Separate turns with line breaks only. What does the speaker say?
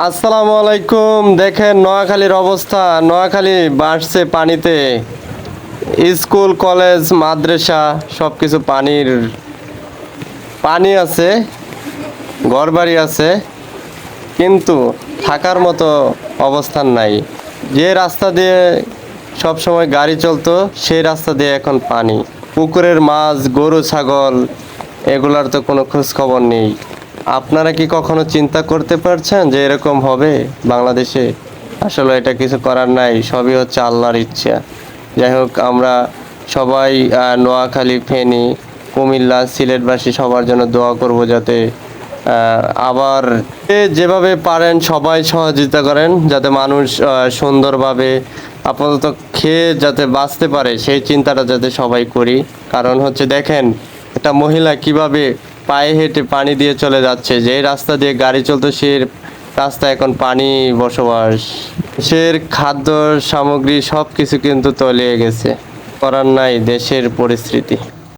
আসসালামু আলাইকুম। দেখেন নোয়াখালীর অবস্থা। নোয়াখালী বাড়ছে পানিতে। স্কুল, কলেজ, মাদ্রাসা সব কিছু পানির, পানি আছে, ঘরবাড়ি আছে, কিন্তু থাকার মতো অবস্থান নাই। যে রাস্তা দিয়ে সব সময় গাড়ি চলতো, সেই রাস্তা দিয়ে এখন পানি। পুকুরের মাছ, গরু, ছাগল, এগুলার তো কোনো খোঁজ খবর নেই। আপনারা কি কখনো চিন্তা করতে পারছেন যে এরকম হবে বাংলাদেশে? আসলে এটা কিছু করার নাই, সবই হচ্ছে আল্লাহর ইচ্ছা। যাই হোক, আমরা সবাই নোয়াখালী, ফেনী, কুমিল্লা, সিলেটবাসী সবার জন্য দোয়া করব যাতে আবার যেভাবে পারেন সবাই সহযোগিতা করেন, যাতে মানুষ সুন্দরভাবে আপাতত খেয়ে যাতে বাঁচতে পারে, সেই চিন্তাটা যাতে সবাই করি। কারণ হচ্ছে দেখেন, একটা মহিলা কীভাবে পায়ে হেঁটে পানি দিয়ে চলে যাচ্ছে। যে রাস্তা দিয়ে গাড়ি চলতো সে রাস্তা এখন পানি বসবাস। সে খাদ্য সামগ্রী সব কিছু কিন্তু তলিয়ে গেছে। করার নাই দেশের পরিস্থিতি।